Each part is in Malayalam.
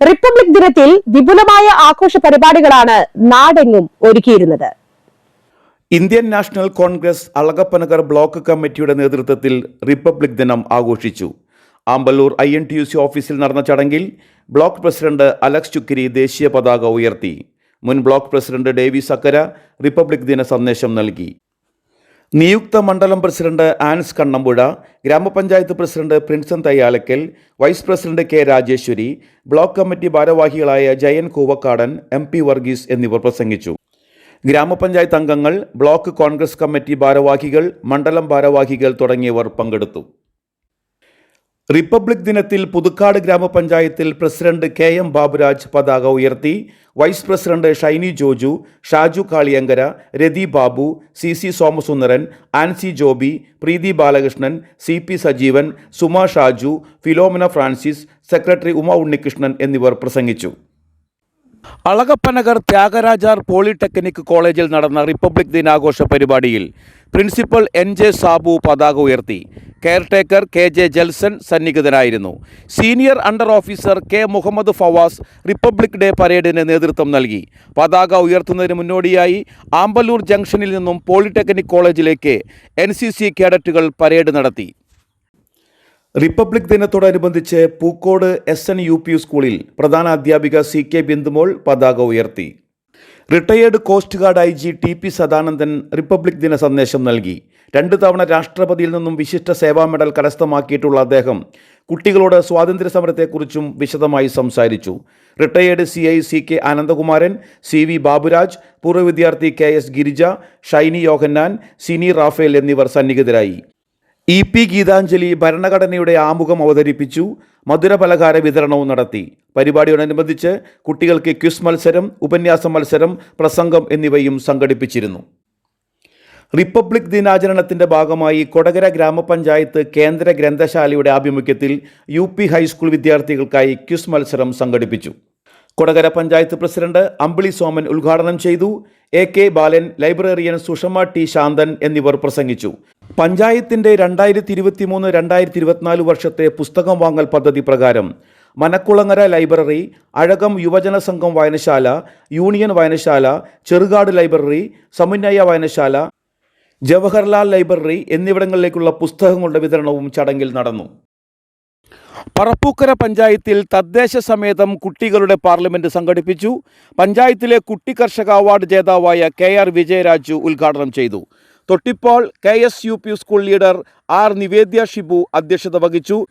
റിപ്പബ്ലിക് ദിനത്തിൽ വിപുലമായ ആഘോഷ പരിപാടികളാണ് നാടെങ്ങും ഒരുക്കിയിരുന്നത്. Indian national Congress Alagappanagar block കമ്മിറ്റിയുടെ നേതൃത്വത്തിൽ റിപ്പബ്ലിക് ദിനം ആഘോഷിച്ചു. Amballur I N T U C ഓഫീസിൽ നടന്ന ചടങ്ങിൽ ബ്ലോക്ക് പ്രസിഡന്റ് അലക്സ് ചുക്കിരി ദേശീയ പതാക ഉയർത്തി. മുൻ block president Davy Sakkara republic ദിന സന്ദേശം നൽകി. നിയുക്ത മണ്ഡലം president Ans Kannampuzha grama panchayat president Prinson Thayyalakkal vice president K Rajeshwari block committee ഭാരവാഹികളായ ജയൻ കൂവക്കാടൻ എം പി വർഗീസ് എന്നിവർ പ്രസംഗിച്ചു. ഗ്രാമപഞ്ചായത്ത് അംഗങ്ങൾ ബ്ലോക്ക് കോൺഗ്രസ് കമ്മിറ്റി ഭാരവാഹികൾ മണ്ഡലം ഭാരവാഹികൾ തുടങ്ങിയവർ പങ്കെടുത്തു. റിപ്പബ്ലിക് ദിനത്തിൽ പുതുക്കാട് ഗ്രാമപഞ്ചായത്തിൽ പ്രസിഡന്റ് കെ എം ബാബുരാജ് പതാക ഉയർത്തി vice president Shiny Joju Shaju Kaliyankara Rathi Babu C C Somasundaran Ancy Joby Preethi Balakrishnan C P Sajeevan Suma Shaju Philomina Francis secretary Uma Unnikrishnan എന്നിവർ പ്രസംഗിച്ചു. അളകപ്പനഗർ ത്യാഗരാജാർ പോളിടെക്നിക് കോളേജിൽ നടന്ന റിപ്പബ്ലിക് ദിനാഘോഷ പരിപാടിയിൽ പ്രിൻസിപ്പൽ എൻ ജെ സാബു പതാക ഉയർത്തി caretaker K J Jalson സന്നിഹിതനായിരുന്നു. Senior under officer K Mohammed Fawaz republic day പരേഡിന് നേതൃത്വം നൽകി. പതാക ഉയർത്തുന്നതിന് മുന്നോടിയായി ആമ്പല്ലൂർ ജംഗ്ഷനിൽ നിന്നും പോളിടെക്നിക് കോളേജിലേക്ക് എൻ സി സി കേഡറ്റുകൾ പരേഡ് നടത്തി. റിപ്പബ്ലിക് ദിനത്തോടനുബന്ധിച്ച് Pookode S N U P സ്കൂളിൽ പ്രധാന അധ്യാപിക സി കെ ബിന്ദുമോൾ പതാക ഉയർത്തി. Retired coast guard I G T P Sadanandan republic ദിന സന്ദേശം നൽകി. രണ്ട് തവണ രാഷ്ട്രപതിയിൽ നിന്നും വിശിഷ്ട സേവാ മെഡൽ കരസ്ഥമാക്കിയിട്ടുള്ള അദ്ദേഹം കുട്ടികളോട് സ്വാതന്ത്ര്യ സമരത്തെക്കുറിച്ചും വിശദമായി സംസാരിച്ചു. Retired C I C K Anandakumaran C V Baburaj പൂർവ വിദ്യാർത്ഥി കെ എസ് ഗിരിജ ഷൈനി യോഹന്നാൻ സിനി റാഫേൽ എന്നിവർ സന്നിഹിതരായി. ഇ പി ഗീതാഞ്ജലി ഭരണഘടനയുടെ ആമുഖം അവതരിപ്പിച്ചു. മധുരപലഹാര വിതരണവും നടത്തി. പരിപാടിയോടനുബന്ധിച്ച് കുട്ടികൾക്ക് ക്വിസ് മത്സരം ഉപന്യാസ മത്സരം പ്രസംഗം എന്നിവയും സംഘടിപ്പിച്ചിരുന്നു. റിപ്പബ്ലിക് ദിനാചരണത്തിന്റെ ഭാഗമായി കൊടകര ഗ്രാമപഞ്ചായത്ത് കേന്ദ്ര ഗ്രന്ഥശാലയുടെ ആഭിമുഖ്യത്തിൽ യു പി ഹൈസ്കൂൾ വിദ്യാർത്ഥികൾക്കായി ക്വിസ് മത്സരം സംഘടിപ്പിച്ചു. കൊടകര പഞ്ചായത്ത് പ്രസിഡന്റ് അമ്പിളി സോമൻ ഉദ്ഘാടനം ചെയ്തു. A K Balan librarian Sushama T Shanthan എന്നിവർ പ്രസംഗിച്ചു. പഞ്ചായത്തിന്റെ രണ്ടായിരത്തി ഇരുപത്തി മൂന്ന് രണ്ടായിരത്തി ഇരുപത്തിനാല് വർഷത്തെ പുസ്തകം വാങ്ങൽ പദ്ധതി പ്രകാരം മനക്കുളങ്ങര ലൈബ്രറി അഴകം യുവജന സംഘം വായനശാല യൂണിയൻ വായനശാല ചെറുകാട് ലൈബ്രറി സമന്വയ വായനശാല ജവഹർലാൽ ലൈബ്രറി എന്നിവിടങ്ങളിലേക്കുള്ള പുസ്തകങ്ങളുടെ വിതരണവും ചടങ്ങിൽ നടന്നു. പറപ്പൂക്കര പഞ്ചായത്തിൽ തദ്ദേശ സമേതം കുട്ടികളുടെ പാർലമെന്റ് സംഘടിപ്പിച്ചു. പഞ്ചായത്തിലെ കുട്ടി കർഷക അവാർഡ് ജേതാവായ കെ ആർ വിജയരാജു ഉദ്ഘാടനം ചെയ്തു. Thottippal K S U P school leader R Nivedya Shibu അധ്യക്ഷത വഹിച്ചു.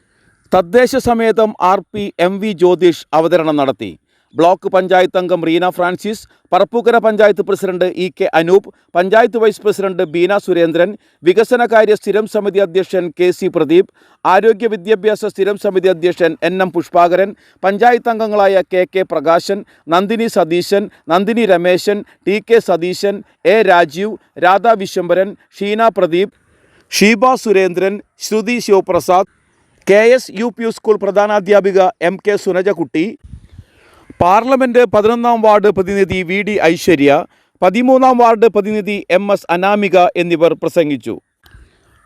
തദ്ദേശ സമേതം R P M V Jyothish അവതരണം നടത്തി. ബ്ലോക്ക് പഞ്ചായത്ത് അംഗം Reena Francis Parappukkara panchayat president E K Anoop panchayat vice president Beena Surendran വികസനകാര്യ സ്ഥിരം സമിതി അധ്യക്ഷൻ കെ സി പ്രദീപ് ആരോഗ്യ വിദ്യാഭ്യാസ സ്ഥിരം സമിതി അധ്യക്ഷൻ എൻ എം പുഷ്പാകരൻ പഞ്ചായത്ത് അംഗങ്ങളായ K K Prakashan Nandini Satheesan Nandini Rameshan T K Satheesan A Rajeev Radha Viswambharan Sheena Pradeep Sheeba Surendran Shruthi Sivaprasad K S U P school പ്രധാനാധ്യാപിക M K Sunajakutty parliament പതിനൊന്നാം വാർഡ് പ്രതിനിധി വി ഡി ഐശ്വര്യ പതിമൂന്നാം വാർഡ് പ്രതിനിധി എം എസ് അനാമിക എന്നിവർ പ്രസംഗിച്ചു.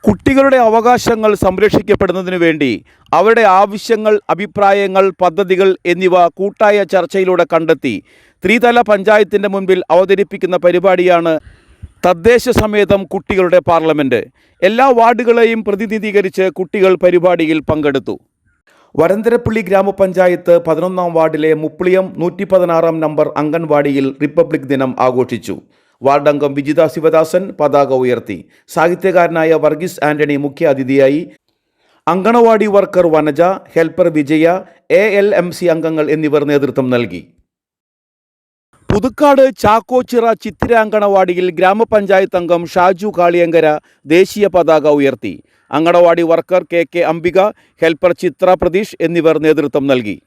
കുട്ടികളുടെ അവകാശങ്ങൾ സംരക്ഷിക്കപ്പെടുന്നതിനു വേണ്ടി അവരുടെ ആവശ്യങ്ങൾ അഭിപ്രായങ്ങൾ പദ്ധതികൾ എന്നിവ കൂട്ടായ ചർച്ചയിലൂടെ കണ്ടെത്തി ത്രിതല പഞ്ചായത്തിന്റെ മുൻപിൽ അവതരിപ്പിക്കുന്ന പരിപാടിയാണ് തദ്ദേശ സമേതം കുട്ടികളുടെ പാർലമെന്റ് എല്ലാ വാർഡുകളെയും പ്രതിനിധീകരിച്ച് കുട്ടികൾ പരിപാടിയിൽ പങ്കെടുത്തു. വരന്തരപ്പള്ളി ഗ്രാമപഞ്ചായത്ത് പതിനൊന്നാം വാർഡിലെ മുപ്പിളിയം നൂറ്റി പതിനാറാം നമ്പർ അംഗൻവാടിയിൽ റിപ്പബ്ലിക് ദിനം ആഘോഷിച്ചു. വാർഡംഗം വിജിത ശിവദാസൻ പതാക ഉയർത്തി. സാഹിത്യകാരനായ വർഗീസ് ആന്റണി മുഖ്യ അതിഥിയായി anganwadi worker Vanaja helper Vijaya A L M C അംഗങ്ങൾ എന്നിവർ നേതൃത്വം നൽകി. പുതുക്കാട് ചാക്കോച്ചിറ ചിത്തിരാങ്കണവാടിയിൽ ഗ്രാമപഞ്ചായത്ത് അംഗം ഷാജു കാളിയങ്കര ദേശീയ പതാക ഉയർത്തി. Anganwadi worker K K Ambika helper Chitra Pratheesh എന്നിവർ നേതൃത്വം നൽകി.